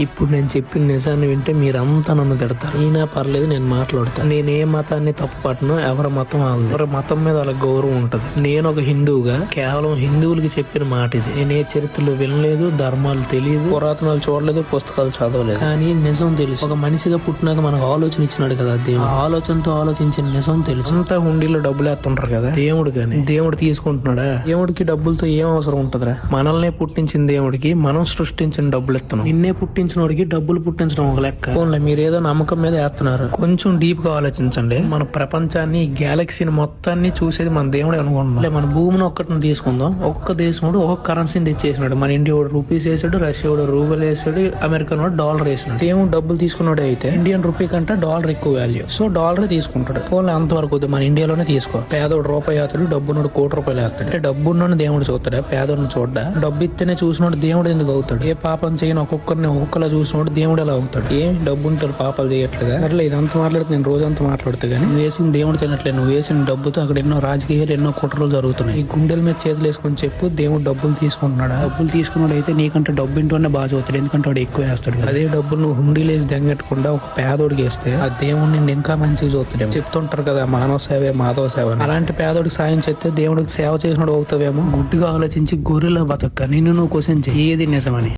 ఇప్పుడు నేను చెప్పిన నిజాన్ని వింటే మీరంతా నన్ను తిడతారు. అయినా పర్లేదు నేను మాట్లాడతాను. నేను ఏ మతాన్ని తప్పు పట్టను ఎవరి మతం వాళ్ళది. ఎవరి మతం మీద వాళ్ళ గౌరవం ఉంటది. నేను ఒక హిందువుగా కేవలం హిందువులకి చెప్పిన మాట ఇది. నేను ఏ చరిత్రలు వినలేదు ధర్మాలు తెలియదు పురాతనాలు చూడలేదు పుస్తకాలు చదవలేదు. కానీ నిజం తెలుసు. ఒక మనిషిగా పుట్టినాక మనకు ఆలోచన ఇచ్చినాడు కదా దేవుడు. ఆలోచనతో ఆలోచించిన నిజం తెలుసు. అంతా హుండీలో డబ్బులు వేస్తుంటారు కదా. దేవుడు కానీ దేవుడు తీసుకుంటున్నాడా? దేవుడికి డబ్బులతో ఏం అవసరం ఉంటదిరా? మనల్నే పుట్టించిన దేవుడికి మనం సృష్టించిన డబ్బులు ఇస్తున్నాం. నిన్నే పుట్టించినోడికి డబ్బులు పుట్టించడం ఒక లెక్క. మీరు ఏదో నమ్మకం మీద వేస్తున్నారు. కొంచెం డీప్గా ఆలోచించండి. మన ప్రపంచాన్ని ఈ గ్యాలక్సీని మొత్తాన్ని చూసేది మన దేవుడు అనుకుంటున్నాం. మన భూమిని ఒక్కటిని తీసుకుందాం. ఒక్కొక్క దేశం ఒక్కొక్క కరెన్సీని తెచ్చేసినాడు. మన ఇండియా వాడు రూపీస్ వేసాడు రష్యా వాడు రూబల్ వేసాడు అమెరికన్ వాడు డాలర్ వేసినాడు. దేవుడు డబ్బులు తీసుకున్నాడు అయితే ఇండియన్ రూపీ కంటే డాలర్ ఎక్కువ వాల్యూ సో డాలర్ తీసుకుంటాడు. పోన్లే అంతవరకు మన ఇండియాలోనే తీసుకో. పేదోడు రూపాయి వేస్తాడు డబ్బునోడు కోటి రూపాయలు వేస్తాడు అంటే డబ్బున్నోడు దేవుడు చూస్తాడా? పేదోడిని చూడ్డా? డబ్బు ఇస్తేనే చూసినోడు దేవుడు ఎందుకు అవుతాడు? ఏ పాపం చేయని ఒక్కొక్కరిని ఒక్కొక్కలా చూసినోడు దేవుడు ఎలా అవుతాడు? ఏం డబ్బు ఉంటే పాపాలు చేయట్లేదా? అట్లా ఇదంతా మాట్లాడితే నేను రోజంతా మాట్లాడుతా కానీ నువ్వు వేసిన దేవుడు తినట్లేదు. నువ్వు వేసిన డబ్బుతో అక్కడ ఎన్నో రాజకీయాలు ఎన్నో కుట్రలు జరుగుతున్నాయి. ఈ గుండెల మీద చేతులు వేసుకొని చెప్పు దేవుడు డబ్బులు తీసుకుంటున్నాడా? డబ్బులు తీసుకున్నాడు అయితే నీకంటే డబ్బు ఇంట్లోనే బాగా చదువుతాడు. ఎందుకంటే వాడు ఎక్కువ వేస్తాడు. అదే డబ్బులు నువ్వు హుండీలు వేసి దెంగెట్టకుండా ఒక పేదోడికి వేస్తే ఆ దేవుడు నిన్ను ఇంకా మంచిగా చూస్తాడు చెప్తుంటారు కదా మానవ సేవే మాధవ సేవ. అలాంటి పేదోడికి సాయం చేస్తే దేవుడికి సేవ చేసినోడు అవుతావేమో? గుడ్డిగా ఆలోచించి గొర్రెల బతక్క నిన్ను నువ్వు క్వశ్చన్ ఏది నిజమని?